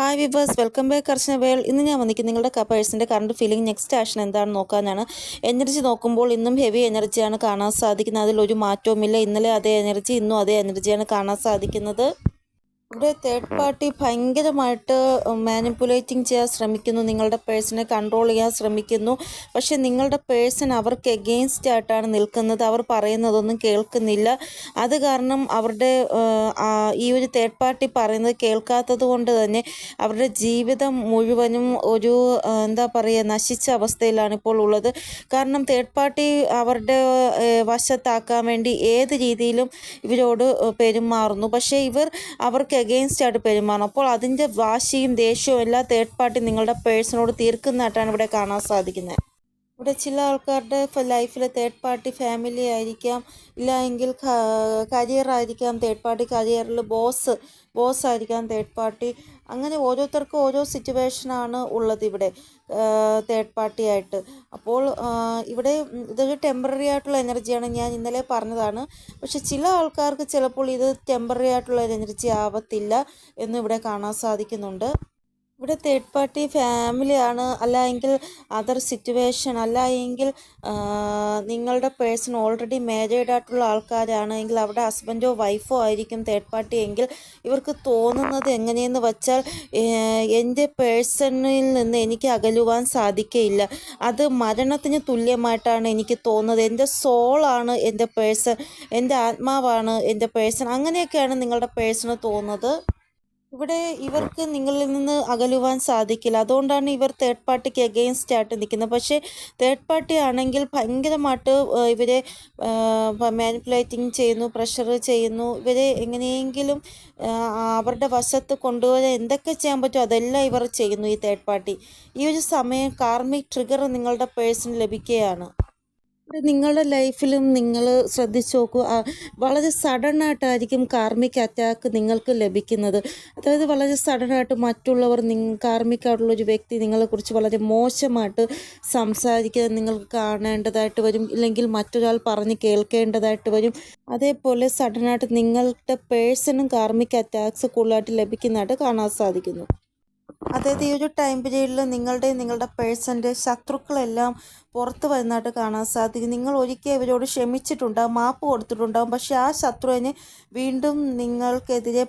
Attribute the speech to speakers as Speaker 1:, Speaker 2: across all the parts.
Speaker 1: Hi viewers welcome back കർശന വേൾ. ഇന്ന് ഞാൻ വന്നിരിക്കും നിങ്ങളുടെ കപ്പേഴ്സിന്റെ കറണ്ട് ഫീലിംഗ് നെക്സ്റ്റ് ആക്ഷൻ എന്താണെന്ന് നോക്കാനാണ്. എനർജി നോക്കുമ്പോൾ ഇന്നും ഹെവി എനർജിയാണ് കാണാൻ സാധിക്കുന്നത്. അതിലൊരു മാറ്റവുമില്ല. ഇന്നലെ അതേ എനർജി ഇന്നും അതേ എനർജിയാണ് കാണാൻ സാധിക്കുന്നത്. ഇവിടെ തേർഡ് പാർട്ടി ഭയങ്കരമായിട്ട് മാനിപ്പുലേറ്റിംഗ് ചെയ്യാൻ ശ്രമിക്കുന്നു. നിങ്ങളുടെ പേഴ്സണെ കൺട്രോൾ ചെയ്യാൻ ശ്രമിക്കുന്നു. പക്ഷെ നിങ്ങളുടെ പേഴ്സൺ അവർക്ക് എഗെയിൻസ്റ്റ് ആയിട്ടാണ് നിൽക്കുന്നത്. അവർ പറയുന്നതൊന്നും കേൾക്കുന്നില്ല. അത് കാരണം അവരുടെ ഈ ഒരു തേർഡ് പാർട്ടി പറയുന്നത് കേൾക്കാത്തത് കൊണ്ട് തന്നെ അവരുടെ ജീവിതം മുഴുവനും ഒരു എന്താ പറയുക നശിച്ച അവസ്ഥയിലാണ് ഇപ്പോൾ ഉള്ളത്. കാരണം തേർഡ് പാർട്ടി അവരുടെ വശത്താക്കാൻ വേണ്ടി ഏത് രീതിയിലും ഇവരോട് പെരുമാറുന്നു. പക്ഷേ ഇവർ അവർക്ക് എഗെയിൻസ്റ്റ് ആയിട്ട് പെരുമാറണം. അപ്പോൾ അതിന്റെ വാശിയും ദേഷ്യവും എല്ലാ തേർഡ് പാർട്ടി നിങ്ങളുടെ പേഴ്സണോട് തീർക്കുന്നതായിട്ടാണ് ഇവിടെ കാണാൻ സാധിക്കുന്നത്. ഇവിടെ ചില ആൾക്കാരുടെ ലൈഫിൽ തേർഡ് പാർട്ടി ഫാമിലി ആയിരിക്കാം. ഇല്ല എങ്കിൽ കരിയർ ആയിരിക്കാം തേർഡ് പാർട്ടി കരിയറിൽ ബോസ് ബോസ് ആയിരിക്കാം തേർഡ് പാർട്ടി അങ്ങനെ ഓരോരുത്തർക്കും ഓരോ സിറ്റുവേഷനാണ് ഉള്ളത് ഇവിടെ തേർഡ് പാർട്ടി ആയിട്ട്. അപ്പോൾ ഇവിടെ ഇതൊരു ടെമ്പററി ആയിട്ടുള്ള എനർജിയാണ് ഞാൻ ഇന്നലെ പറഞ്ഞതാണ്. പക്ഷെ ചില ആൾക്കാർക്ക് ചിലപ്പോൾ ഇത് ടെമ്പററി ആയിട്ടുള്ള എനർജി ആവത്തില്ല എന്ന് ഇവിടെ കാണാൻ സാധിക്കുന്നുണ്ട്. ഇവിടെ തേർഡ് പാർട്ടി ഫാമിലിയാണ് അല്ല എങ്കിൽ അതർ സിറ്റുവേഷൻ അല്ല എങ്കിൽ നിങ്ങളുടെ പേഴ്സൺ ഓൾറെഡി മാരീഡ് ആയിട്ടുള്ള ആൾക്കാരാണ്. എങ്കിൽ അവിടെ ഹസ്ബൻഡോ വൈഫോ ആയിരിക്കും തേർഡ് പാർട്ടി എങ്കിൽ ഇവർക്ക് തോന്നുന്നത് എങ്ങനെയെന്ന് വച്ചാൽ എന്റെ പേഴ്സണിൽ നിന്ന് എനിക്ക് അകലുവാൻ സാധിക്കയില്ല. അത് മരണത്തിന് തുല്യമായിട്ടാണ് എനിക്ക് തോന്നുന്നത്. എന്റെ സോളാണ് എന്റെ പേഴ്സൺ എന്റെ ആത്മാവാണ് എന്റെ പേഴ്സൺ അങ്ങനെയൊക്കെയാണ് നിങ്ങളുടെ പേഴ്സണ് തോന്നുന്നത്. ഇവിടെ ഇവർക്ക് നിങ്ങളിൽ നിന്ന് അകലുവാൻ സാധിക്കില്ല. അതുകൊണ്ടാണ് ഇവർ തേർഡ് പാർട്ടിക്ക് എഗെയിൻസ്റ്റ് ആയിട്ട് നിൽക്കുന്നത്. പക്ഷേ തേർഡ് പാർട്ടി ആണെങ്കിൽ ഭയങ്കരമായിട്ട് ഇവരെ മാനിപ്പുലേറ്റിംഗ് ചെയ്യുന്നു പ്രഷർ ചെയ്യുന്നു. ഇവരെ എങ്ങനെയെങ്കിലും അവരുടെ വശത്ത് കൊണ്ടുവരാൻ എന്തൊക്കെ ചെയ്യാൻ പറ്റുമോ അതെല്ലാം ഇവർ ചെയ്യുന്നു ഈ തേർഡ് പാർട്ടി ഈ ഒരു സമയം കാർമിക് ട്രിഗർ നിങ്ങളുടെ പേഴ്സൺ ലഭിക്കുകയാണ്. നിങ്ങളുടെ ലൈഫിലും നിങ്ങൾ ശ്രദ്ധിച്ചു നോക്കൂ. വളരെ സഡൻ ആയിട്ടായിരിക്കും കാർമിക് അറ്റാക്ക് നിങ്ങൾക്ക് ലഭിക്കുന്നത്. അതായത് വളരെ സഡൻ ആയിട്ട് മറ്റുള്ളവർ നിങ് കാർമിക് ആയിട്ടുള്ള ഒരു വ്യക്തി നിങ്ങളെക്കുറിച്ച് വളരെ മോശമായിട്ട് സംസാരിക്കുന്നത് നിങ്ങൾക്ക് കാണേണ്ടതായിട്ട് വരും ഇല്ലെങ്കിൽ മറ്റൊരാൾ പറഞ്ഞ് കേൾക്കേണ്ടതായിട്ട് വരും. അതേപോലെ സഡനായിട്ട് നിങ്ങളുടെ പേഴ്സണും കാർമിക് അറ്റാക്സ് കൂടുതലായിട്ട് ലഭിക്കുന്നതായിട്ട് കാണാൻ സാധിക്കുന്നു. അതായത് ഈ ഒരു ടൈം പീരീഡിൽ നിങ്ങളുടെ നിങ്ങളുടെ പേഴ്സന്റെ ശത്രുക്കളെല്ലാം പുറത്ത് വരുന്നതായിട്ട് കാണാൻ സാധിക്കും. നിങ്ങൾ ഒരിക്കൽ ഇവരോട് ക്ഷമിച്ചിട്ടുണ്ടാകും മാപ്പ് കൊടുത്തിട്ടുണ്ടാകും പക്ഷെ ആ ശത്രുവിന് വീണ്ടും നിങ്ങൾക്കെതിരെ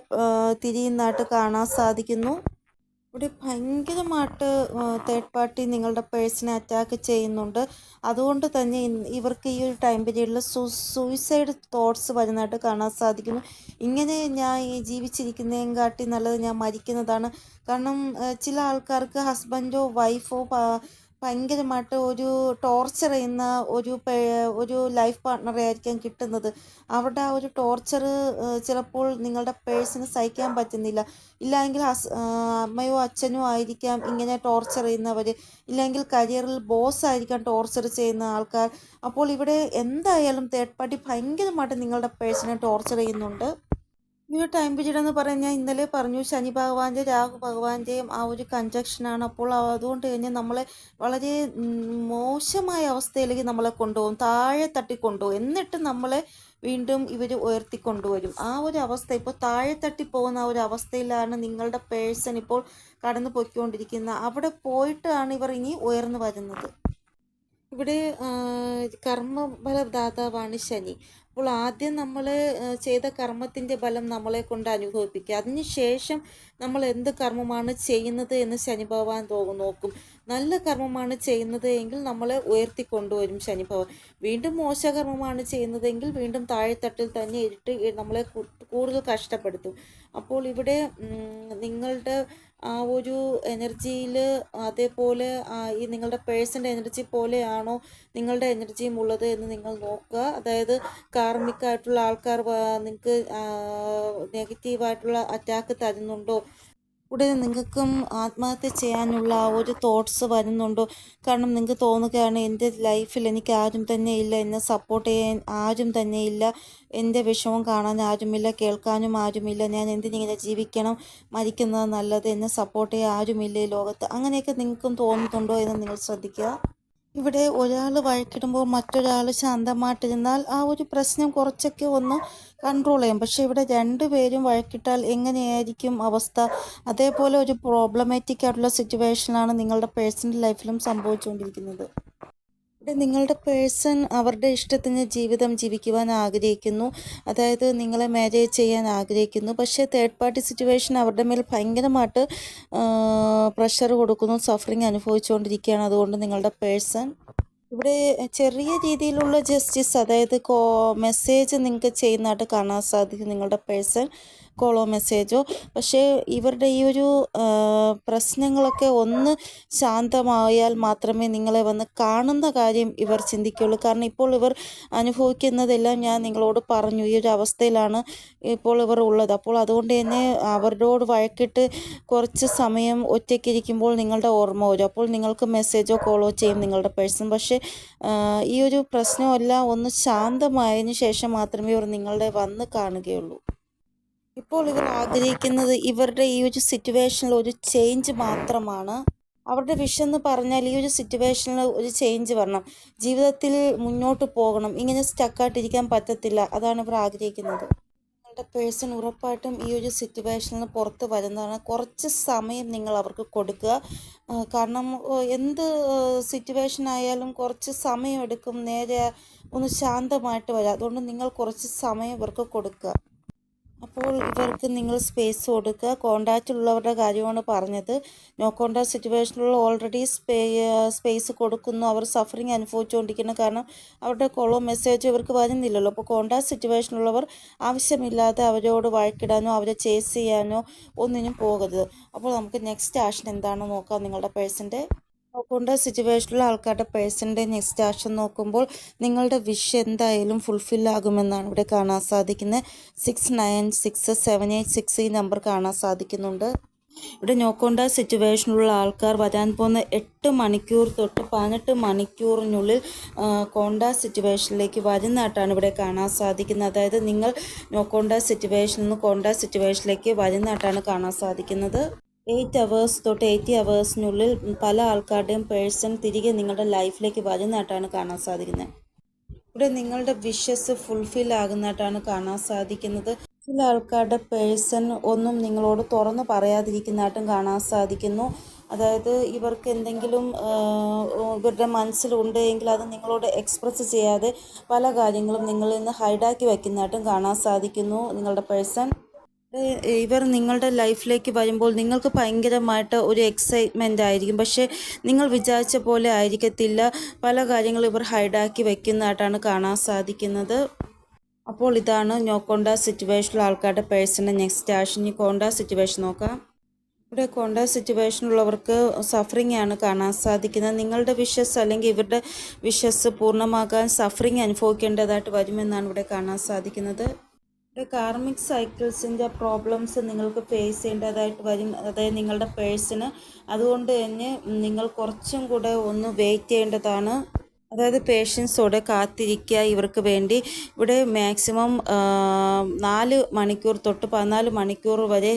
Speaker 1: തിരിയുന്നതായിട്ട് കാണാൻ സാധിക്കുന്നു. ഇവിടെ ഭയങ്കരമായിട്ട് തേർഡ് പാർട്ടി നിങ്ങളുടെ പേഴ്സണെ അറ്റാക്ക് ചെയ്യുന്നുണ്ട്. അതുകൊണ്ട് തന്നെ ഇവർക്ക് ഈ ഒരു ടൈം പീരീഡിൽ സു സൂയിസൈഡ് തോട്ട്സ് വരുന്നതായിട്ട് കാണാൻ സാധിക്കുന്നു. ഇങ്ങനെ ഞാൻ ജീവിച്ചിരിക്കുന്നതിനും കാട്ടി നല്ലത് ഞാൻ മരിക്കുന്നതാണ്. കാരണം ചില ആൾക്കാർക്ക് ഹസ്ബൻഡോ വൈഫോ ഭയങ്കരമായിട്ട് ഒരു ടോർച്ചർ ചെയ്യുന്ന ഒരു ഒരു ലൈഫ് പാർട്ട്ണറെ ആയിരിക്കാം കിട്ടുന്നത്. അവരുടെ ആ ഒരു ടോർച്ചർ ചിലപ്പോൾ നിങ്ങളുടെ പേഴ്സണ് സഹിക്കാൻ പറ്റുന്നില്ല. ഇല്ലെങ്കിൽ ഹസ് അമ്മയോ അച്ഛനോ ആയിരിക്കാം ഇങ്ങനെ ടോർച്ചർ ചെയ്യുന്നവർ ഇല്ലെങ്കിൽ കരിയറിൽ ബോസ് ആയിരിക്കാം ടോർച്ചർ ചെയ്യുന്ന ആൾക്കാർ. അപ്പോൾ ഇവിടെ എന്തായാലും തേർഡ് പാർട്ടി ഭയങ്കരമായിട്ട് നിങ്ങളുടെ പേഴ്സണെ ടോർച്ചർ ചെയ്യുന്നുണ്ട്. ഒരു ടൈം പീരീഡ് എന്ന് പറഞ്ഞാൽ ഞാൻ ഇന്നലെ പറഞ്ഞു ശനി ഭഗവാന്റെ രാഹു ഭഗവാന്റെയും ആ ഒരു കഞ്ചക്ഷനാണ് അപ്പോൾ അതുകൊണ്ട് തന്നെ നമ്മളെ വളരെ മോശമായ അവസ്ഥയിലേക്ക് നമ്മളെ കൊണ്ടുപോകും. താഴെ തട്ടി കൊണ്ടുപോകും എന്നിട്ട് നമ്മളെ വീണ്ടും ഇവർ ഉയർത്തിക്കൊണ്ടുവരും. ആ ഒരു അവസ്ഥ ഇപ്പോൾ താഴെ തട്ടി പോകുന്ന ആ ഒരു അവസ്ഥയിലാണ് നിങ്ങളുടെ പേഴ്സൺ ഇപ്പോൾ കടന്നു പോയിക്കൊണ്ടിരിക്കുന്നത് അവിടെ പോയിട്ടാണ് ഇവർ ഇനി ഉയർന്നു വരുന്നത്. ഇവിടെ കർമ്മഫലദാതാവാണ് ശനി. അപ്പോൾ ആദ്യം നമ്മൾ ചെയ്ത കർമ്മത്തിന്റെ ഫലം നമ്മളെ കൊണ്ട് അനുഭവിപ്പിക്കുക. അതിനുശേഷം നമ്മൾ എന്ത് കർമ്മമാണ് ചെയ്യുന്നത് എന്ന് ശനി ഭഗവാൻ നോക്കും. നല്ല കർമ്മമാണ് ചെയ്യുന്നത് എങ്കിൽ നമ്മളെ ഉയർത്തിക്കൊണ്ടുവരും ശനി ഭഗവാൻ. വീണ്ടും മോശകർമ്മമാണ് ചെയ്യുന്നതെങ്കിൽ വീണ്ടും താഴെത്തട്ടിൽ തന്നെ ഇരുട്ട് നമ്മളെ കൂടുതൽ കഷ്ടപ്പെടുത്തും. അപ്പോൾ ഇവിടെ നിങ്ങളുടെ ആ ഒരു എനർജിയിൽ അതേപോലെ ഈ നിങ്ങളുടെ പേഴ്സന്റെ എനർജി പോലെയാണോ നിങ്ങളുടെ എനർജിയും ഉള്ളത് എന്ന് നിങ്ങൾ നോക്കുക. അതായത് കാർമിക് ആയിട്ടുള്ള ആൾക്കാർ നിങ്ങൾക്ക് നെഗറ്റീവായിട്ടുള്ള അറ്റാക്ക് തരുന്നുണ്ടോ ഉടനെ നിങ്ങൾക്കും ആത്മഹത്യ ചെയ്യാനുള്ള ഒരു തോട്ട്സ് വരുന്നുണ്ടോ? കാരണം നിങ്ങൾക്ക് തോന്നുകയാണ് എന്റെ ലൈഫിൽ എനിക്ക് ആരും തന്നെ ഇല്ല എന്നെ സപ്പോർട്ട് ചെയ്യാൻ ആരും തന്നെ ഇല്ല എന്റെ വിഷമം കാണാൻ ആരുമില്ല കേൾക്കാനും ആരുമില്ല ഞാൻ എന്തിനിങ്ങനെ ജീവിക്കണം? മരിക്കുന്നത് നല്ലത് എന്നെ സപ്പോർട്ട് ചെയ്യാൻ ആരുമില്ല ഈ ലോകത്ത്? അങ്ങനെയൊക്കെ നിങ്ങൾക്കും തോന്നുന്നുണ്ടോ എന്ന് നിങ്ങൾ ശ്രദ്ധിക്കുക. ഇവിടെ ഒരാൾ വഴക്കിടുമ്പോൾ മറ്റൊരാൾ ശാന്തമായിട്ടിരുന്നാൽ ആ ഒരു പ്രശ്നം കുറച്ചൊക്കെ ഒന്ന് കൺട്രോൾ ചെയ്യും. പക്ഷേ ഇവിടെ രണ്ടുപേരും വഴക്കിട്ടാൽ എങ്ങനെയായിരിക്കും അവസ്ഥ? അതേപോലെ ഒരു പ്രോബ്ലമാറ്റിക് ആയിട്ടുള്ള സിറ്റുവേഷനാണ് നിങ്ങളുടെ പേഴ്സണൽ ലൈഫിലും സംഭവിച്ചുകൊണ്ടിരിക്കുന്നത്. ഇവിടെ നിങ്ങളുടെ പേഴ്സൺ അവരുടെ ഇഷ്ടത്തിന് ജീവിതം ജീവിക്കുവാൻ ആഗ്രഹിക്കുന്നു. അതായത് നിങ്ങളെ മാരേജ് ചെയ്യാൻ ആഗ്രഹിക്കുന്നു. പക്ഷേ തേർഡ് പാർട്ടി സിറ്റുവേഷൻ അവരുടെ മേൽ ഭയങ്കരമായിട്ട് പ്രഷർ കൊടുക്കുന്നു സഫറിങ് അനുഭവിച്ചുകൊണ്ടിരിക്കുകയാണ്. അതുകൊണ്ട് നിങ്ങളുടെ പേഴ്സൺ ഇവിടെ ചെറിയ രീതിയിലുള്ള ജസ്റ്റിസ് അതായത് കോ മെസ്സേജ് നിങ്ങൾക്ക് ചെയ്യുന്നതായിട്ട് കാണാൻ സാധിക്കും നിങ്ങളുടെ പേഴ്സൺ. കോളോ മെസ്സേജോ പക്ഷേ ഇവരുടെ ഈ ഒരു പ്രശ്നങ്ങളൊക്കെ ഒന്ന് ശാന്തമായാൽ മാത്രമേ നിങ്ങളെ വന്ന് കാണുന്ന കാര്യം ഇവർ ചിന്തിക്കുകയുള്ളൂ കാരണം ഇപ്പോൾ ഇവർ അനുഭവിക്കുന്നതെല്ലാം ഞാൻ നിങ്ങളോട് പറഞ്ഞു. ഈ ഒരു അവസ്ഥയിലാണ് ഇപ്പോൾ ഇവർ ഉള്ളത്. അപ്പോൾ അതുകൊണ്ട് തന്നെ അവരോട് വഴക്കിട്ട് കുറച്ച് സമയം ഒറ്റയ്ക്കിരിക്കുമ്പോൾ നിങ്ങളുടെ ഓർമ്മ വരും. അപ്പോൾ നിങ്ങൾക്ക് മെസ്സേജോ കോളോ ചെയ്യും നിങ്ങളുടെ പേഴ്സൺ പക്ഷേ ഈ ഒരു പ്രശ്നമല്ല ഒന്ന് ശാന്തമായതിനു ശേഷം മാത്രമേ ഇവർ നിങ്ങളുടെ വന്ന് കാണുകയുള്ളൂ. ഇപ്പോൾ ഇവർ ആഗ്രഹിക്കുന്നത് ഇവരുടെ ഈ ഒരു സിറ്റുവേഷനിൽ ഒരു ചേഞ്ച് മാത്രമാണ്. അവരുടെ വിഷം എന്ന് പറഞ്ഞാൽ ഈ ഒരു സിറ്റുവേഷനിൽ ഒരു ചേഞ്ച് വരണം. ജീവിതത്തിൽ മുന്നോട്ട് പോകണം. ഇങ്ങനെ സ്റ്റക്കായിട്ടിരിക്കാൻ പറ്റത്തില്ല. അതാണ് ഇവർ ആഗ്രഹിക്കുന്നത്. നിങ്ങളുടെ പേഴ്സൺ ഉറപ്പായിട്ടും ഈ ഒരു സിറ്റുവേഷനിൽ നിന്ന് പുറത്ത് വരുന്നതാണ്. കുറച്ച് സമയം നിങ്ങൾ അവർക്ക് കൊടുക്കുക. കാരണം എന്ത് സിറ്റുവേഷൻ ആയാലും കുറച്ച് സമയം എടുക്കും. നേരെ ഒന്ന് ശാന്തമായിട്ട് വരാം. അതുകൊണ്ട് നിങ്ങൾ കുറച്ച് സമയം ഇവർക്ക് കൊടുക്കുക. അപ്പോൾ ഇവർക്ക് നിങ്ങൾ സ്പേസ് കൊടുക്കുക. കോണ്ടാക്റ്റ് ഉള്ളവരുടെ കാര്യമാണ് പറഞ്ഞത്. നോ കോണ്ടാക്ട് സിറ്റുവേഷനിലുള്ള ഓൾറെഡി സ്പേ സ്പേസ് കൊടുക്കുന്നു. അവർ സഫറിങ് അനുഭവിച്ചുകൊണ്ടിരിക്കുന്നു. കാരണം അവരുടെ കോളോ മെസ്സേജോ ഇവർക്ക് വരുന്നില്ലല്ലോ. അപ്പോൾ കോണ്ടാക്ട് സിറ്റുവേഷനിലുള്ളവർ ആവശ്യമില്ലാതെ അവരോട് വഴക്കിടാനോ അവരെ ചേസ് ചെയ്യാനോ ഒന്നിനും പോകരുത്. അപ്പോൾ നമുക്ക് നെക്സ്റ്റ് ആക്ഷൻ എന്താണെന്ന് നോക്കാം. നിങ്ങളുടെ പേഴ്സന്റെ നോക്കേണ്ട സിറ്റുവേഷനിലുള്ള ആൾക്കാരുടെ പേഴ്സന്റെ നെക്സ്റ്റ് ആക്ഷൻ നോക്കുമ്പോൾ നിങ്ങളുടെ വിഷ് എന്തായാലും ഫുൾഫിൽ ആകുമെന്നാണ് ഇവിടെ കാണാൻ സാധിക്കുന്നത്. Six nine six seven eight six ഈ നമ്പർ കാണാൻ സാധിക്കുന്നുണ്ട്. ഇവിടെ നോക്കേണ്ട സിറ്റുവേഷനിലുള്ള ആൾക്കാർ വരാൻ പോകുന്ന എട്ട് മണിക്കൂർ തൊട്ട് പതിനെട്ട് മണിക്കൂറിനുള്ളിൽ കോണ്ട സിറ്റുവേഷനിലേക്ക് വരുന്നതായിട്ടാണ് ഇവിടെ കാണാൻ സാധിക്കുന്നത്. അതായത് നിങ്ങൾ നോക്കേണ്ട സിറ്റുവേഷനിൽ നിന്ന് കോണ്ട സിറ്റുവേഷനിലേക്ക് വരുന്നതായിട്ടാണ് കാണാൻ സാധിക്കുന്നത്. എയ്റ്റ് അവേഴ്സ് തൊട്ട് എയ്റ്റി അവേഴ്സിനുള്ളിൽ പല ആൾക്കാരുടെയും പേഴ്സൺ തിരികെ നിങ്ങളുടെ ലൈഫിലേക്ക് വരുന്നതായിട്ടാണ് കാണാൻ സാധിക്കുന്നത്. ഇവിടെ നിങ്ങളുടെ വിഷസ് ഫുൾഫിൽ ആകുന്നതായിട്ടാണ് കാണാൻ സാധിക്കുന്നത്. ചില ആൾക്കാരുടെ പേഴ്സൺ ഒന്നും നിങ്ങളോട് തുറന്നു പറയാതിരിക്കുന്നതായിട്ടും കാണാൻ സാധിക്കുന്നു. അതായത് ഇവർക്ക് എന്തെങ്കിലും ഇവരുടെ മനസ്സിലുണ്ട് എങ്കിൽ അത് നിങ്ങളോട് എക്സ്പ്രസ് ചെയ്യാതെ പല കാര്യങ്ങളും നിങ്ങളിൽ നിന്ന് ഹൈഡാക്കി വയ്ക്കുന്നതായിട്ടും കാണാൻ സാധിക്കുന്നു നിങ്ങളുടെ പേഴ്സൺ ഇവർ നിങ്ങളുടെ ലൈഫിലേക്ക് വരുമ്പോൾ നിങ്ങൾക്ക് ഭയങ്കരമായിട്ട് ഒരു എക്സൈറ്റ്മെന്റ് ആയിരിക്കും. പക്ഷേ നിങ്ങൾ വിചാരിച്ച പോലെ ആയിരിക്കത്തില്ല. പല കാര്യങ്ങളും ഇവർ ഹൈഡാക്കി വെക്കുന്നതായിട്ടാണ് കാണാൻ സാധിക്കുന്നത്. അപ്പോൾ ഇതാണ് നോ കോണ്ട സിറ്റുവേഷനിലുള്ള ആൾക്കാരുടെ പേഴ്സണൽ നെക്സ്റ്റ് ആഷൻ ഈ കോണ്ട സിറ്റുവേഷൻ നോക്കാം. ഇവിടെ കോണ്ട സിറ്റുവേഷനുള്ളവർക്ക് സഫറിംഗ് ആണ് കാണാൻ സാധിക്കുന്നത്. നിങ്ങളുടെ വിഷസ് അല്ലെങ്കിൽ ഇവരുടെ വിഷസ് പൂർണമാകാൻ സഫറിംഗ് അനുഭവിക്കേണ്ടതായിട്ട് വരുമെന്നാണ് ഇവിടെ കാണാൻ സാധിക്കുന്നത്. കാർമിക് സൈക്കിൾസിന്റെ പ്രോബ്ലംസ് നിങ്ങൾക്ക് ഫേസ് ചെയ്യേണ്ടതായിട്ട് വരും. അതായത് നിങ്ങളുടെ പേഴ്സിന്. അതുകൊണ്ട് തന്നെ നിങ്ങൾ കുറച്ചും കൂടെ ഒന്ന് വെയിറ്റ് ചെയ്യേണ്ടതാണ്. അതായത് പേഷ്യൻസോടെ കാത്തിരിക്കുക ഇവർക്ക് വേണ്ടി. ഇവിടെ മാക്സിമം നാല് മണിക്കൂർ തൊട്ട് പതിനാല് മണിക്കൂർ വരെ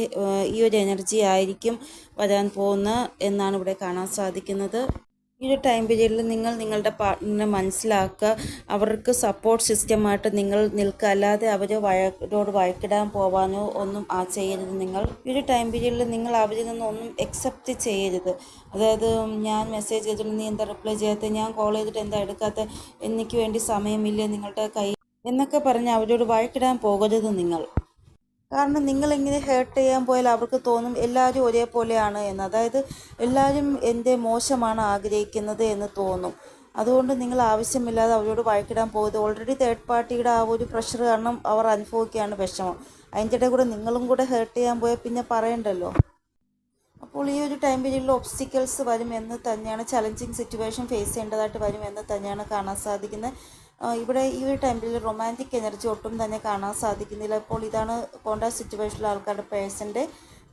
Speaker 1: ഈ ഒരു എനർജി ആയിരിക്കും വരാൻ പോകുന്ന എന്നാണ് ഇവിടെ കാണാൻ സാധിക്കുന്നത്. ഈ ഒരു ടൈം പീരീഡിൽ നിങ്ങൾ നിങ്ങളുടെ പാർട്ട്ണറിനെ മനസ്സിലാക്കുക. അവർക്ക് സപ്പോർട്ട് സിസ്റ്റമായിട്ട് നിങ്ങൾ നിൽക്കുക. അല്ലാതെ അവരെ വഴക്കോട് വഴക്കിടാൻ പോവാനോ ഒന്നും ആ ചെയ്യരുത് നിങ്ങൾ. ഈ ഒരു ടൈം പീരീഡിൽ നിങ്ങൾ അവരിൽ നിന്നൊന്നും എക്സെപ്റ്റ് ചെയ്യരുത്. അതായത് ഞാൻ മെസ്സേജ് ചെയ്തിട്ട് നീ എന്താ റിപ്ലൈ ചെയ്യാത്ത? ഞാൻ കോൾ ചെയ്തിട്ട് എന്താ എടുക്കാത്ത? എനിക്ക് വേണ്ടി സമയമില്ല നിങ്ങളുടെ കൈ എന്നൊക്കെ പറഞ്ഞ് അവരോട് വഴക്കിടാൻ പോകരുത് നിങ്ങൾ. കാരണം നിങ്ങളിങ്ങനെ ഹേർട്ട് ചെയ്യാൻ പോയാൽ അവർക്ക് തോന്നും എല്ലാവരും ഒരേപോലെയാണ് എന്ന്. അതായത് എല്ലാവരും എന്റെ മോശമാണ് ആഗ്രഹിക്കുന്നത് എന്ന് തോന്നും. അതുകൊണ്ട് നിങ്ങൾ ആവശ്യമില്ലാതെ അവരോട് വഴക്കിടാൻ പോകരുത്. ഓൾറെഡി തേർഡ് പാർട്ടിയുടെ ആ ഒരു പ്രഷർ കാരണം അവർ അനുഭവിക്കുകയാണ് വിഷമം. അതിന്റെ ഇടയിൽ കൂടെ നിങ്ങളും കൂടെ ഹേർട്ട് ചെയ്യാൻ പോയാൽ പിന്നെ പറയണ്ടല്ലോ. അപ്പോൾ ഈ ഒരു ടൈം പീരീഡിൽ ഒബ്സ്റ്റിക്കൽസ് വരുമെന്ന് തന്നെയാണ് ചലഞ്ചിങ് സിറ്റുവേഷൻ ഫേസ് ചെയ്യേണ്ടതായിട്ട് വരുമെന്ന് തന്നെയാണ് കാണാൻ സാധിക്കുന്നത്. ഇവിടെ ഈ ഒരു ടൈമിൽ റൊമാന്റിക് എനർജി ഒട്ടും തന്നെ കാണാൻ സാധിക്കുന്നില്ല. അപ്പോൾ ഇതാണ് കോണ്ടാ സിറ്റുവേഷനിലെ ആൾക്കാരുടെ പേഴ്സന്റെ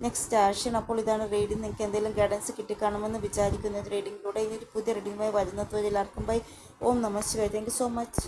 Speaker 1: നെക്സ്റ്റ് ആക്ഷൻ അപ്പോൾ ഇതാണ് റീഡിംഗ് നിങ്ങൾക്ക് എന്തെങ്കിലും ഗൈഡൻസ് കിട്ടിക്കാണുമെന്ന് വിചാരിക്കുന്നത് റീഡിങ്ങിലൂടെ ഇനി ഒരു പുതിയ റീഡിങ്ങുമായി വരുന്നത് എല്ലാവർക്കും ബൈ ഓം നമ താങ്ക് യു സോ മച്ച്